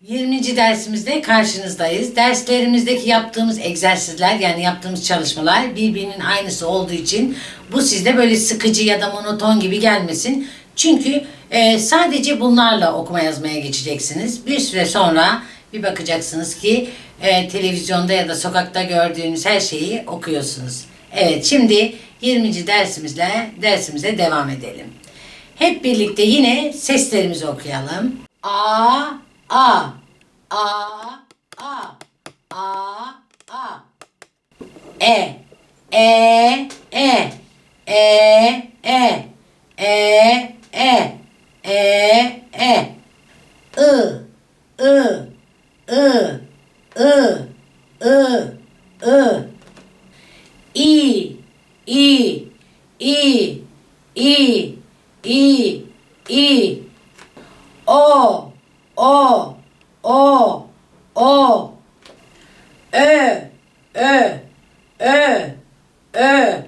20. dersimizde karşınızdayız. Derslerimizdeki yaptığımız egzersizler yani yaptığımız çalışmalar birbirinin aynısı olduğu için bu sizde böyle sıkıcı ya da monoton gibi gelmesin. Çünkü e, sadece bunlarla okuma yazmaya geçeceksiniz. Bir süre sonra bir bakacaksınız ki e, televizyonda ya da sokakta gördüğünüz her şeyi okuyorsunuz. Evet şimdi 20. dersimizle dersimize devam edelim. Hep birlikte yine seslerimizi okuyalım. A A. A A A A. E E E E E E E E E. I I I I I I. I I I I I O O O O Ö Ö Ö Ö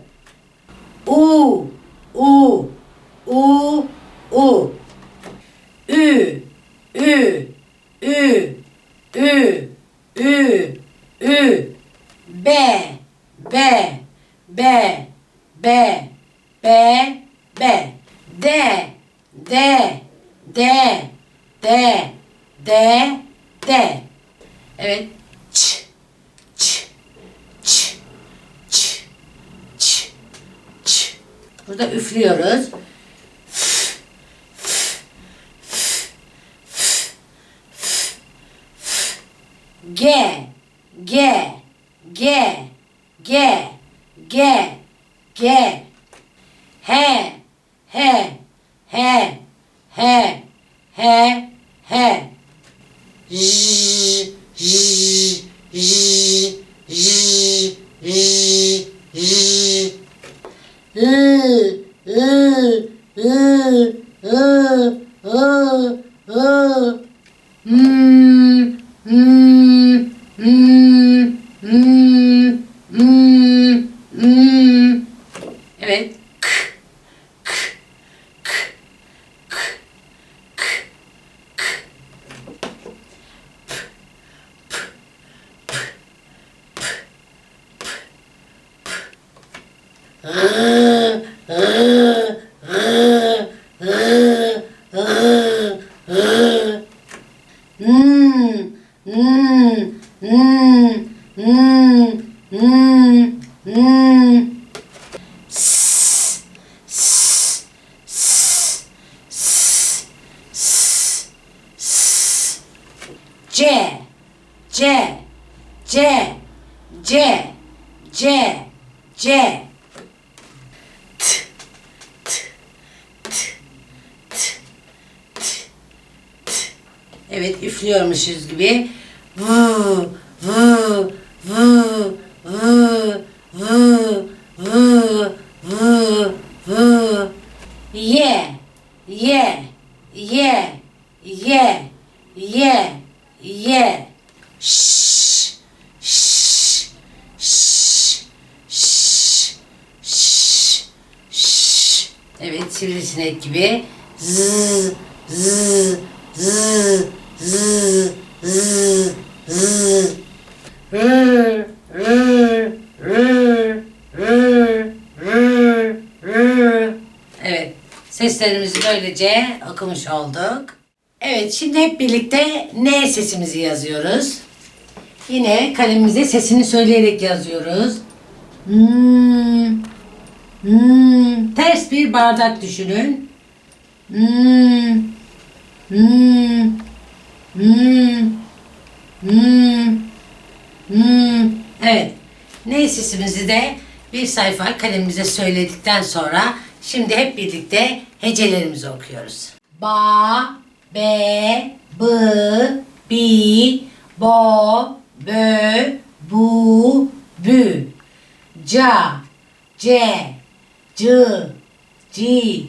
U U U U Ü Ü Ü Ü Ü B B B B B B D D D D D. Evet. Ç ç ç ç ç ç. Burada üflüyoruz. G G G G G G. H H H H H H hi hi hi hi hi hi hı hı hı hı hı hı hmm hmm hmm hmm hmm hmm Evet. C, C, C, C, C, C. T, t, t, t, t, t. Evet üflüyormuşuz gibi. Vu, vu, vu, vu, vu, vu, vu, vu. Ye, ye, ye, ye, ye, ye ş ş ş ş ş ş Evet sivrisinek gibi z z z z z z r r r r r r Evet seslerimizi böylece okumuş olduk. Evet, şimdi hep birlikte ne sesimizi yazıyoruz. Yine kalemimize sesini söyleyerek yazıyoruz. Hmm, hmm. Ters bir bardak düşünün. Hmm, hmm, hmm, hmm, hmm. Evet. Ne sesimizi de bir sayfa kalemimize söyledikten sonra şimdi hep birlikte hecelerimizi okuyoruz. Ba, be, bı, bi, bo, bö, bu, bü. Ca, ce, cı, ci,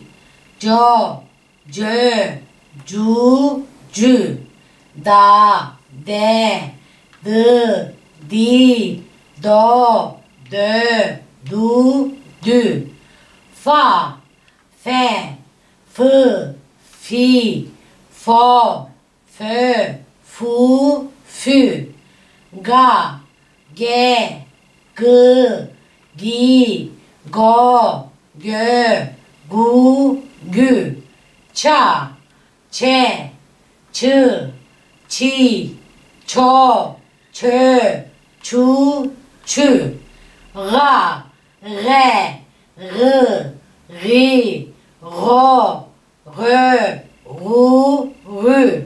co, cö, cu, cü. Da, de, dı, di, do, dö, du, dü. Fa, fe, fı, fi, for, feu, fu, fu, ga, ge, 그, 기, 거, 겨, 구, 규, 차, 체, 츠, 치, 초, 체, 추, 추, 라, 레, 르, 리, 로, 르, ru, rü,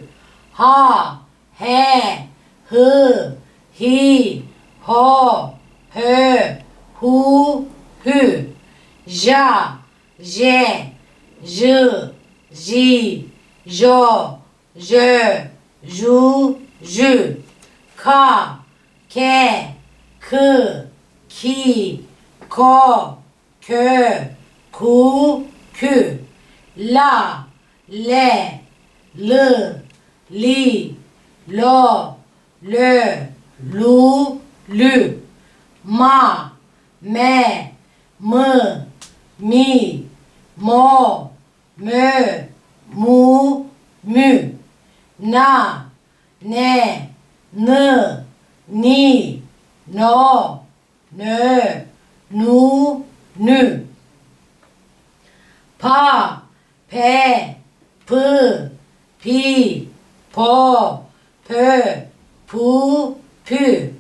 ha, he, hı, hi, ho, hö, hu, hü, ja, je, j, ji, jo, jö, ju, jü, ka, ke, kı, ki, ko, kö, ku, kü, la, le, lı, li, lo, lö, lu, lü, ma, me, mı, mi, mo, mö, mu, mü, na, ne, nı, ni, no, nö, nu, nü, pa, pe, pı, pi, po, pö, pu, pü,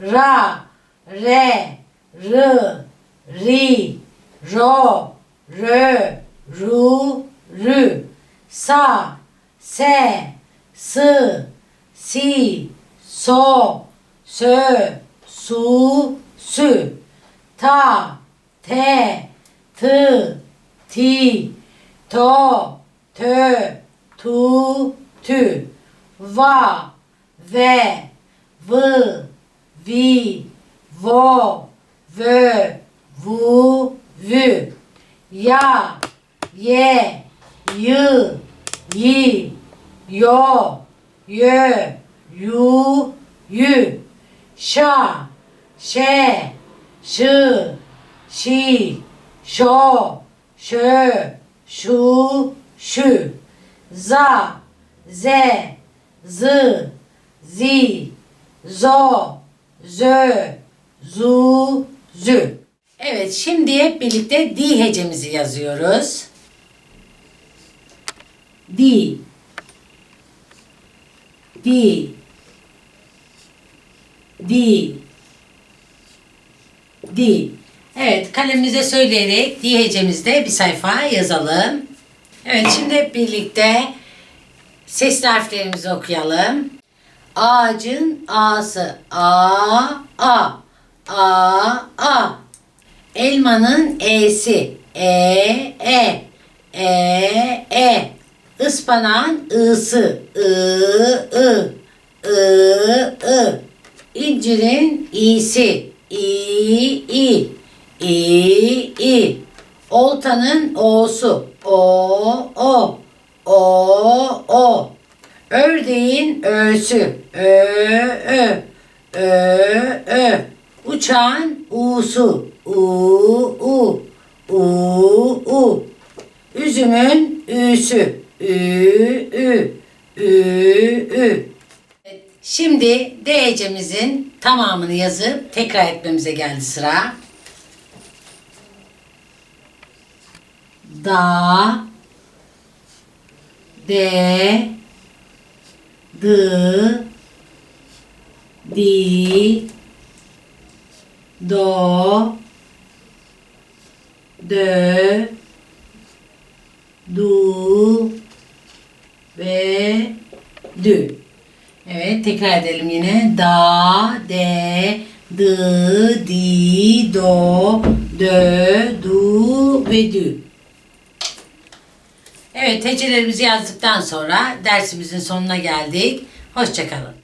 ra, re, rı, ri, ro, rö, ru, rü, sa, se, sı, si, so, sö, su, sü, ta, te, tı, ti, to, tö, tu, tü, va, ve, vı, vi, vo, vö, vu, vü, ya, ye, yı, yi, yo, yö, yu, yü, şa, şe, şı, şi, şo, şö, şu, şü, za, ze, zı, zi, zo, zö, zu, zü. Evet şimdi hep birlikte di hecemizi yazıyoruz. Di, di, di, di. Evet kalemimize söyleyerek di hecemizde bir sayfa yazalım. Evet şimdi hep birlikte sesli harflerimizi okuyalım. Ağacın A'sı A A A A. Elmanın E'si E E E E. Ispanağın I'sı I I I I. İncirin İ'si İ İ İ İ. Oltanın O'su O O. O O. Ördeğin Ö'sü. Ö Ö. Ö Ö. Uçağın U'su. U U. U U. Üzümün Ü'sü. Ü Ü. Ü Ü. Şimdi D hecemizin tamamını yazıp tekrar etmemize geldi sıra. Da. De. Dı. Di. Do. Dö. Du. Ve. Dü. Evet tekrar edelim yine. Da, de, dı, di, do, dö, du ve dü. Evet hecelerimizi yazdıktan sonra dersimizin sonuna geldik. Hoşçakalın.